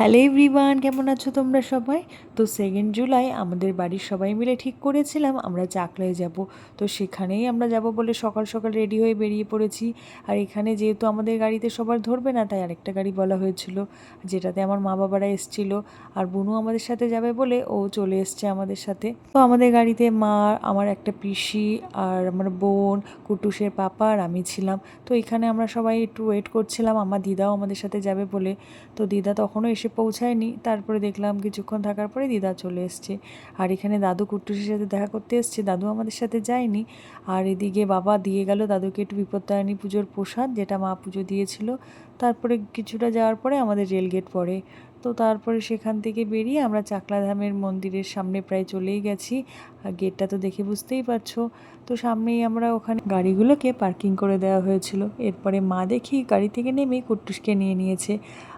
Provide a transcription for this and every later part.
Hello everyone কেমন আছো তোমরা সবাই? তো সেকেন্ড জুলাই আমাদের বাড়ির সবাই মিলে ঠিক করেছিলাম, আমরা চাকলায় যাব। তো সেখানেই আমরা যাব বলে সকাল সকাল রেডি হয়ে বেরিয়ে পড়েছি। আর এখানে যেহেতু আমাদের গাড়িতে সবার ধরবে না, তাই আরেকটা গাড়ি বলা হয়েছিল, যেটাতে আমার মা বাবারা এসছিল। আর বুনু আমাদের সাথে যাবে বলে ও চলে এসছে আমাদের সাথে। তো আমাদের গাড়িতে মা, আমার একটা পিসি আর আমার বোন, কুটুসের পাপা আর আমি ছিলাম। তো এখানে আমরা সবাই একটু ওয়েট করছিলাম আমার দিদাও আমাদের সাথে যাবে বলে। তো দিদা তখনও এসে পৌঁছায়নি। তারপরে দেখলাম কিছুক্ষণ থাকার পরে দিদা চলে এসছে। আর এখানে দাদু কুট্টুসের সাথে দেখা করতে এসছে। দাদু আমাদের সাথে যায়নি। আর এদিকে বাবা দিয়ে গেল দাদুকে একটু বিপত্তায়নী পুজোর প্রসাদ, যেটা মা পুজো দিয়েছিল। তারপরে কিছুটা যাওয়ার পরে আমাদের রেলগেট পড়ে। তো তারপরে সেখান থেকে বেরিয়ে আমরা চাকলাধামের মন্দিরের সামনে প্রায় চলেই গেছি। আর গেটটা তো দেখে বুঝতেই পারছ। তো সামনেই আমরা ওখানে গাড়িগুলোকে পার্কিং করে দেওয়া হয়েছিল। এরপরে মা দেখি গাড়ি থেকে নেমে কুট্টুসকে নিয়ে নিয়েছে।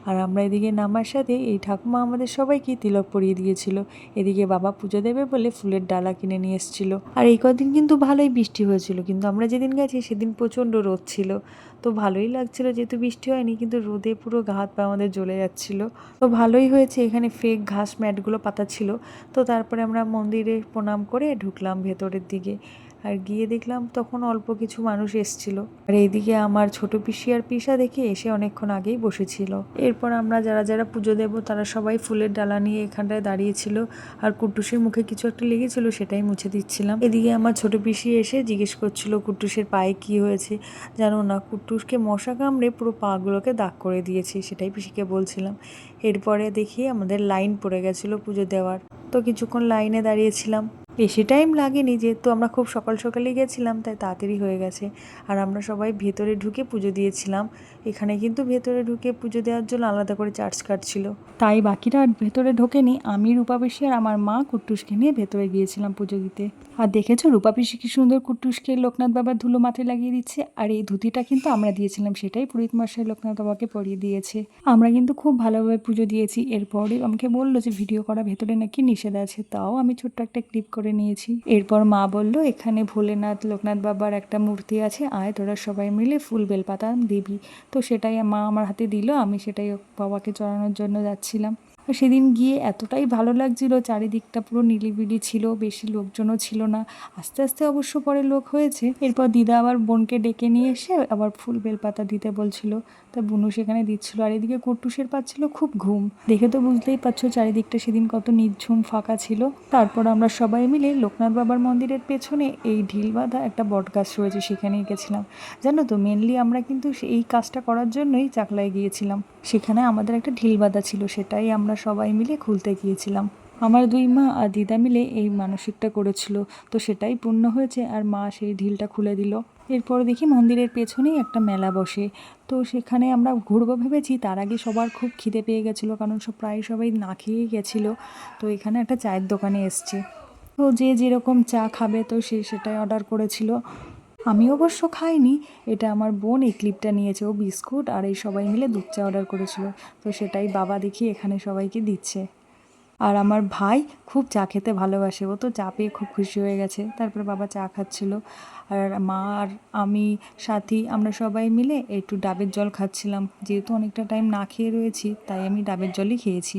আর আমরা এদিকে নামার সাথে এই ঠাকুমা আমাদের সবাইকে তিলক পরিয়ে দিয়েছিল। এদিকে বাবা পুজো দেবে বলে ফুলের ডালা কিনে নিয়ে এসেছিল। আর এই কদিন কিন্তু ভালোই বৃষ্টি হয়েছিল, কিন্তু আমরা যেদিন গেছি সেদিন প্রচণ্ড রোদ ছিল। তো ভালোই লাগছিল যেহেতু বৃষ্টি হয়নি, কিন্তু রোদে পুরো হাত পা আমাদের জ্বলে যাচ্ছিল। তো ভালোই হয়েছে, এখানে ফেক ঘাস, ম্যাটগুলো পাতা ছিল। তো তারপরে আমরা মন্দিরে প্রণাম করে ঢুকলাম ভেতরের দিকে। আর গিয়ে দেখলাম তখন অল্প কিছু মানুষ এসছিল। আর এইদিকে আমার ছোট পিসি আর পিসা দেখে এসে অনেকক্ষণ আগেই বসেছিল। এরপর আমরা যারা যারা পুজো দেব, তারা সবাই ফুলের ডালা নিয়ে এখানটায় দাঁড়িয়েছিল আর কুট্টুসের মুখে কিছু একটা লেগেছিল সেটাই মুছে দিচ্ছিলাম। এদিকে আমার ছোট পিসি এসে জিজ্ঞেস করছিল, কুট্টুসের পায়ে কি হয়েছে? জানো না, কুট্টুসকে মশা কামড়ে পুরো পাগুলোকে দাগ করে দিয়েছে সেটাই পিসিকে বলছিলাম। এরপরে দেখি আমাদের লাইন পড়ে গেছিল পুজো দেওয়ার। তো কিছুক্ষণ লাইনে দাঁড়িয়েছিলাম। বেশি টাইম লাগেনি যেহেতু আমরা খুব সকাল সকালেই গেছিলাম, তাই তাড়াতাড়ি হয়ে গেছে। আর আমরা সবাই ভেতরে ঢুকে পুজো দিয়েছিলাম। এখানে কিন্তু ভেতরে ঢুকে পুজো দেওয়ার জন্য আলাদা করে চার্জ কাটছিল তাই বাকিরা ভেতরে ঢোকেনি। আমি, রূপা পিসি আর আমার মা কুট্টুসকে নিয়ে ভেতরে গিয়েছিলাম পুজো দিতে। আর দেখেছ, রূপা পিসি কি সুন্দর কুট্টুসকে লোকনাথ বাবার ধুলো মাথায় লাগিয়ে দিচ্ছে। আর এই ধুতিটা কিন্তু আমরা দিয়েছিলাম, সেটাই পুরীত মশাই লোকনাথ বাবাকে পরিয়ে দিয়েছে। আমরা কিন্তু খুব ভালোভাবে পুজো দিয়েছি। এরপরে আমাকে বলল যে, ভিডিও করা ভেতরে নাকি নিষেধ আছে? তাও আমি ছোট্ট একটা ক্লিপ করে নিয়েছি। এরপর মা বলল, এখানে ভোলেনাথ, লোকনাথ বাবার একটা মূর্তি আছে, আয়, তোরা সবাই মিলে ফুল বেলপাতা দিবি। তো সেটাই মা আমার হাতে দিল, আমি সেটাই বাবাকে চড়ানোর জন্য যাচ্ছিলাম। সেদিন গিয়ে এতটাই ভালো লাগছিল, চারিদিকটা পুরো নিলিবিলি ছিল, বেশি লোকজনও ছিল না। আস্তে আস্তে অবশ্য পরে লোক হয়েছে। এরপর দিদা আবার বোনকে ডেকে নিয়ে এসে আবার ফুল বেলপাতা দিতে বলছিল। তা বুনু সেখানে দিচ্ছিল। আর এদিকে কট্টুসের পাচ্ছিল খুব ঘুম। দেখে তো বুঝতেই পারছ চারিদিকটা সেদিন কত নির্ঝুম ফাঁকা ছিল। তারপর আমরা সবাই মিলে লোকনাথ বাবার মন্দিরের পেছনে এই ঢিল বাঁধা একটা বট গাছ রয়েছে সেখানেই গেছিলাম। জানো তো মেনলি আমরা কিন্তু এই কাজটা করার জন্যই চাকলায় গিয়েছিলাম। সেখানে আমাদের একটা ঢিল বাঁধা ছিল, সেটাই আমরা সবাই মিলে খুলতে গিয়েছিলাম। আমার দুই মা আর দিদা মিলে এই মানসিকটা করেছিল, তো সেটাই পূর্ণ হয়েছে আর মা সেই ঢিলটা খুলে দিল। এরপর দেখি মন্দিরের পেছনেই একটা মেলা বসে, তো সেখানে আমরা ঘুরবো ভেবেছি, তার আগে সবার খুব খিদে পেয়ে গেছিল, কারণ সব প্রায় সবাই না খেয়েই গেছিল, তো এখানে একটা চায়ের দোকানে এসছে। তো যে যেরকম চা খাবে, তো সে সেটাই অর্ডার করেছিল। আমি অবশ্য খাইনি, এটা আমার বোন এই ক্লিপটা নিয়েছে, ও বিস্কুট আর এই সবাই মিলে দুধ চা অর্ডার করেছিল। তো সেটাই বাবা দেখি এখানে সবাইকে দিচ্ছে। আর আমার ভাই খুব চা খেতে ভালোবাসে, ও তো চা পেয়ে খুব খুশি হয়ে গেছে। তারপরে বাবা চা খাচ্ছিল। আর মা আর আমি, সাথী, আমরা সবাই মিলে একটু ডাবের জল খাচ্ছিলাম। যেহেতু অনেকটা টাইম না খেয়ে রয়েছি, তাই আমি ডাবের জলই খেয়েছি।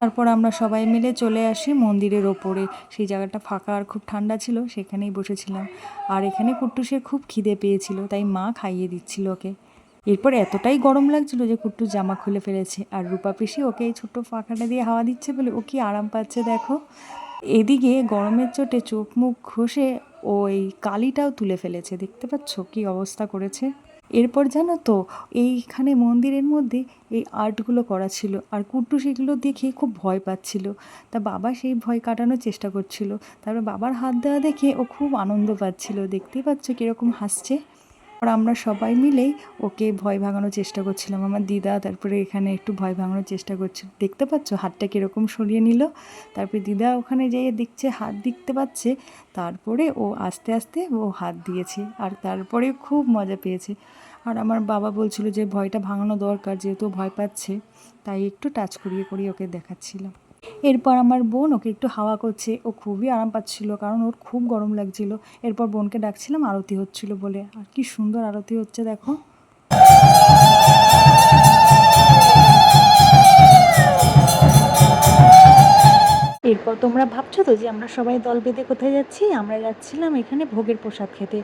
তারপর আমরা সবাই মিলে চলে আসি মন্দিরের ওপরে। সেই জায়গাটা ফাঁকা আর খুব ঠান্ডা ছিল, সেখানেই বসেছিলাম। আর এখানে কুট্টুসের খুব খিদে পেয়েছিল, তাই মা খাইয়ে দিচ্ছিল ওকে। এরপর এতটাই গরম লাগছিল যে কুট্টু জামা খুলে ফেলেছে, আর রূপা পিসি ওকে এই ছোট্ট ফাঁকাটা দিয়ে হাওয়া দিচ্ছে বলে ও কি আরাম পাচ্ছে দেখো। এদিকে গরমের চোটে চোখ মুখ ঘষে ওই কালিটাও তুলে ফেলেছে, দেখতে পাচ্ছ কি অবস্থা করেছে? এরপর জানো তো, এইখানে মন্দিরের মধ্যে এই আর্টগুলো করা ছিল। আর কুট্টু সেগুলো দেখে খুব ভয় পাচ্ছিল। তা বাবা সেই ভয় কাটানোর চেষ্টা করছিল। তারপর বাবার হাত দেওয়া দেখে ও খুব আনন্দ পাচ্ছিল। দেখতেই পাচ্ছ কীরকম হাসছে। আর আমরা সবাই মিলেই ওকে ভয় ভাঙানোর চেষ্টা করছিলাম। আমার দিদা তারপরে এখানে একটু ভয় ভাঙানোর চেষ্টা করছে। দেখতে পাচ্ছ হাতটা কীরকম সরিয়ে নিল। তারপরে দিদা ওখানে যেয়ে দেখছে, হাত দেখতে পাচ্ছে। তারপরে ও আস্তে আস্তে ও হাত দিয়েছে। আর তারপরে খুব মজা পেয়েছে। আর আমার বাবা বলছিল যে ভয়টা ভাঙানো দরকার, যেহেতু ভয় পাচ্ছে, তাই একটু টাচ করিয়ে করিয়ে ওকে দেখাচ্ছিলাম এরপর আমার বোন ওকে একটু হাওয়া করছে, ও খুবই আরাম পাচ্ছিল, কারণ ওর খুব গরম লাগছিল। এরপর বোনকে ডাকছিলাম, আরতি হচ্ছিল বলে। আর কি সুন্দর আরতি হচ্ছে, দেখো। তোমরা ভাবছ তো যে আমরা সবাই দল বেঁধে কোথায় যাচ্ছি? আমরা যাচ্ছিলাম এখানে ভোগের প্রসাদ খেতে।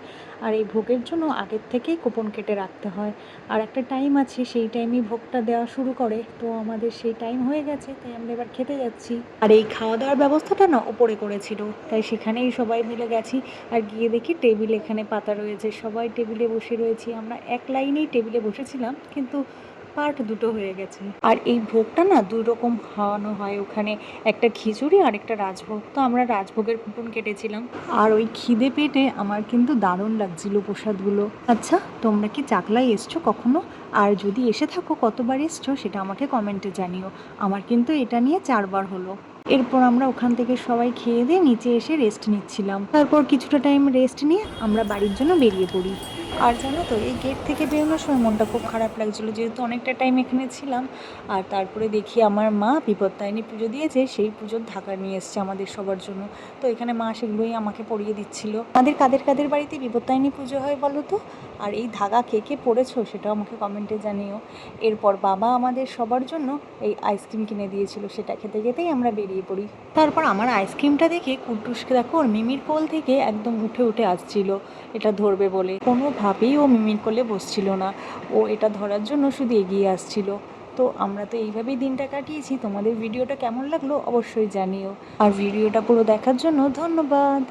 আর এই ভোগের জন্য আগের থেকেই কুপন কেটে রাখতে হয়। আর একটা টাইম আছে, সেই টাইমেই ভোগটা দেওয়া শুরু করে। তো আমাদের সেই টাইম হয়ে গেছে, তাই আমরা এবার খেতে যাচ্ছি। আর এই খাওয়া দাওয়ার ব্যবস্থাটা না ওপরে করেছিল, তাই সেখানেই সবাই মিলে গেছি। আর গিয়ে দেখি টেবিল এখানে পাতা রয়েছে, সবাই টেবিলে বসে রয়েছি। আমরা এক লাইনেই টেবিলে বসেছিলাম, কিন্তু পার্ট দুটো হয়ে গেছে। আর এই ভোগটা না দুই রকম খাওয়ানো হয় ওখানে। একটা খিচুড়ি আর একটা রাজভোগ। তো আমরা রাজভোগের কুপন কেটেছিলাম। আর ওই খিদে পেটে আমার কিন্তু দারুণ লাগছিল প্রসাদগুলো। আচ্ছা তোমরা কি চাকলায় এসছো কখনো? আর যদি এসে থাকো কতবার এসছো সেটা আমাকে কমেন্টে জানিও। আমার কিন্তু এটা নিয়ে চারবার হলো। এরপর আমরা ওখান থেকে সবাই খেয়ে দিয়ে নিচে এসে রেস্ট নিচ্ছিলাম। তারপর কিছুটা টাইম রেস্ট নিয়ে আমরা বাড়ির জন্য বেরিয়ে পড়ি। আর জানো তো, এই গেট থেকে বেরোনোর সময় মনটা খুব খারাপ লাগছিল, যেহেতু অনেকটা টাইম এখানে ছিলাম। আর তারপরে দেখি আমার মা বিপত্তায়নী পুজো দিয়েছে, সেই পুজোর ঢাকা নিয়ে এসছে আমাদের সবার জন্য। তো এখানে মা সেগুলোই আমাকে পড়িয়ে দিচ্ছিল। আমাদের কাদের কাদের বাড়িতে বিপত্তায়নী পুজো হয় বলো তো? আর এই ধাগা কে কে পড়েছো সেটাও আমাকে কমেন্টে জানিও। এরপর বাবা আমাদের সবার জন্য এই আইসক্রিম কিনে দিয়েছিল, সেটা খেতে খেতেই আমরা বেরিয়ে পড়ি। তারপর আমার আইসক্রিমটা দেখে কুটুসকে দেখো ওর মিমির কোল থেকে একদম উঠে উঠে আসছিল, এটা ধরবে বলে। কোনোভাবেই ও মিমির কোলে বসছিল না, ও এটা ধরার জন্য শুধু এগিয়ে আসছিল। তো আমরা তো এইভাবেই দিনটা কাটিয়েছি, তোমাদের ভিডিওটা কেমন লাগল অবশ্যই জানিও। আর ভিডিওটা পুরো দেখার জন্য ধন্যবাদ।